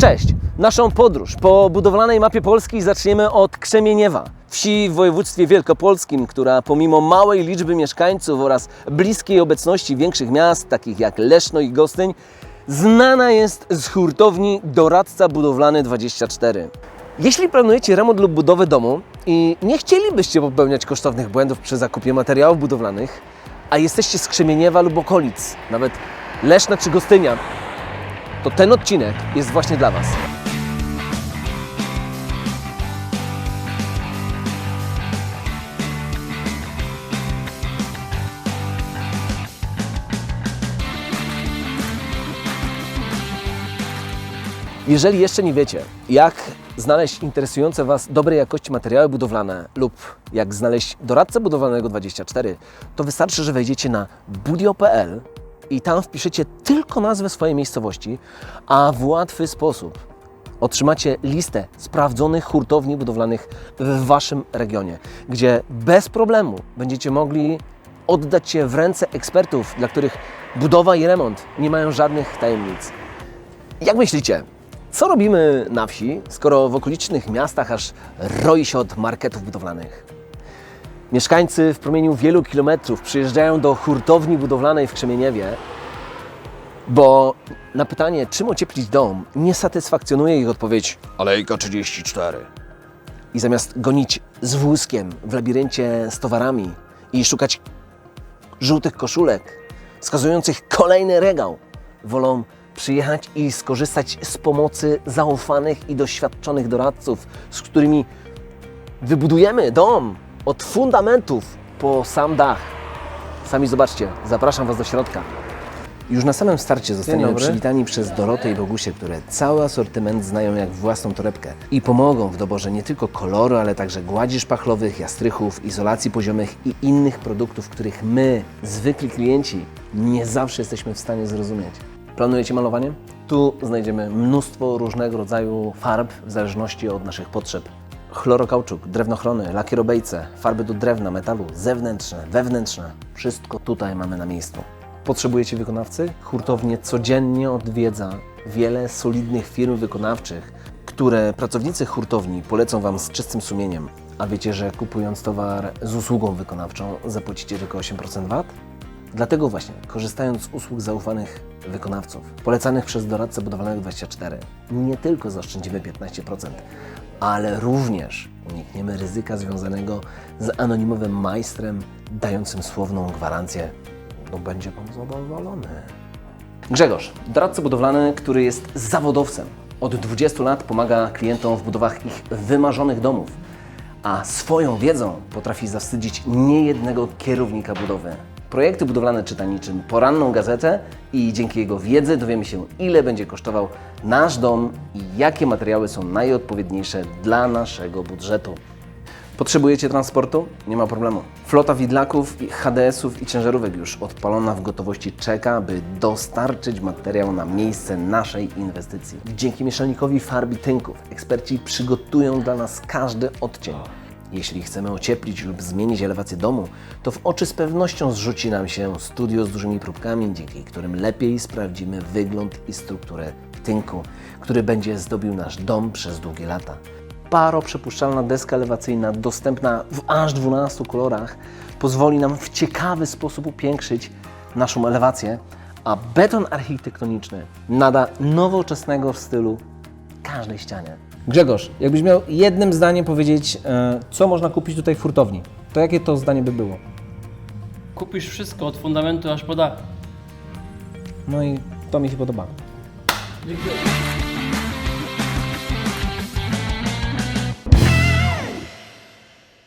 Cześć! Naszą podróż po budowlanej mapie Polski zaczniemy od Krzemieniewa, wsi w województwie wielkopolskim, która pomimo małej liczby mieszkańców oraz bliskiej obecności większych miast, takich jak Leszno i Gostyń, znana jest z hurtowni Doradca Budowlany 24. Jeśli planujecie remont lub budowę domu i nie chcielibyście popełniać kosztownych błędów przy zakupie materiałów budowlanych, a jesteście z Krzemieniewa lub okolic, nawet Leszna czy Gostynia, to ten odcinek jest właśnie dla Was. Jeżeli jeszcze nie wiecie, jak znaleźć interesujące Was dobrej jakości materiały budowlane lub jak znaleźć doradcę budowlanego 24, to wystarczy, że wejdziecie na budio.pl i tam wpiszecie tylko nazwę swojej miejscowości, a w łatwy sposób otrzymacie listę sprawdzonych hurtowni budowlanych w Waszym regionie, gdzie bez problemu będziecie mogli oddać się w ręce ekspertów, dla których budowa i remont nie mają żadnych tajemnic. Jak myślicie, co robimy na wsi, skoro w okolicznych miastach aż roi się od marketów budowlanych? Mieszkańcy w promieniu wielu kilometrów przyjeżdżają do hurtowni budowlanej w Krzemieniewie, bo na pytanie, czym ocieplić dom, nie satysfakcjonuje ich odpowiedź Alejka 34. I zamiast gonić z wózkiem w labiryncie z towarami i szukać żółtych koszulek wskazujących kolejny regał, wolą przyjechać i skorzystać z pomocy zaufanych i doświadczonych doradców, z którymi wybudujemy dom od fundamentów po sam dach. Sami zobaczcie, zapraszam Was do środka. Już na samym starcie zostaniemy przywitani przez Dorotę i Bogusię, które cały asortyment znają jak własną torebkę i pomogą w doborze nie tylko koloru, ale także gładzi szpachlowych, jastrychów, izolacji poziomych i innych produktów, których my, zwykli klienci, nie zawsze jesteśmy w stanie zrozumieć. Planujecie malowanie? Tu znajdziemy mnóstwo różnego rodzaju farb w zależności od naszych potrzeb. Chlorokauczuk, drewnochrony, lakierobejce, farby do drewna, metalu, zewnętrzne, wewnętrzne. Wszystko tutaj mamy na miejscu. Potrzebujecie wykonawcy? Hurtownie codziennie odwiedza wiele solidnych firm wykonawczych, które pracownicy hurtowni polecą Wam z czystym sumieniem. A wiecie, że kupując towar z usługą wykonawczą zapłacicie tylko 8% VAT? Dlatego właśnie, korzystając z usług zaufanych wykonawców, polecanych przez doradcę budowlanego 24, nie tylko zaoszczędzimy 15%, ale również unikniemy ryzyka związanego z anonimowym majstrem dającym słowną gwarancję, no będzie Pan zadowolony. Grzegorz, doradca budowlany, który jest zawodowcem. Od 20 lat pomaga klientom w budowach ich wymarzonych domów, a swoją wiedzą potrafi zawstydzić niejednego kierownika budowy. Projekty budowlane czyta niczym poranną gazetę i dzięki jego wiedzy dowiemy się, ile będzie kosztował nasz dom i jakie materiały są najodpowiedniejsze dla naszego budżetu. Potrzebujecie transportu? Nie ma problemu. Flota widlaków, HDS-ów i ciężarówek już odpalona w gotowości czeka, by dostarczyć materiał na miejsce naszej inwestycji. Dzięki mieszanikowi farb tynków eksperci przygotują dla nas każdy odcień. Jeśli chcemy ocieplić lub zmienić elewację domu, to w oczy z pewnością zrzuci nam się studio z dużymi próbkami, dzięki którym lepiej sprawdzimy wygląd i strukturę tynku, który będzie zdobił nasz dom przez długie lata paroprzepuszczalna deska elewacyjna dostępna w aż 12 kolorach pozwoli nam w ciekawy sposób upiększyć naszą elewację, a beton architektoniczny nada nowoczesnego stylu każdej ścianie. Grzegorz, jakbyś miał jednym zdaniem powiedzieć, e, co można kupić tutaj w hurtowni, to jakie to zdanie by było? Kupisz wszystko od fundamentu aż po dach. No i to mi się podoba. Dziękuję.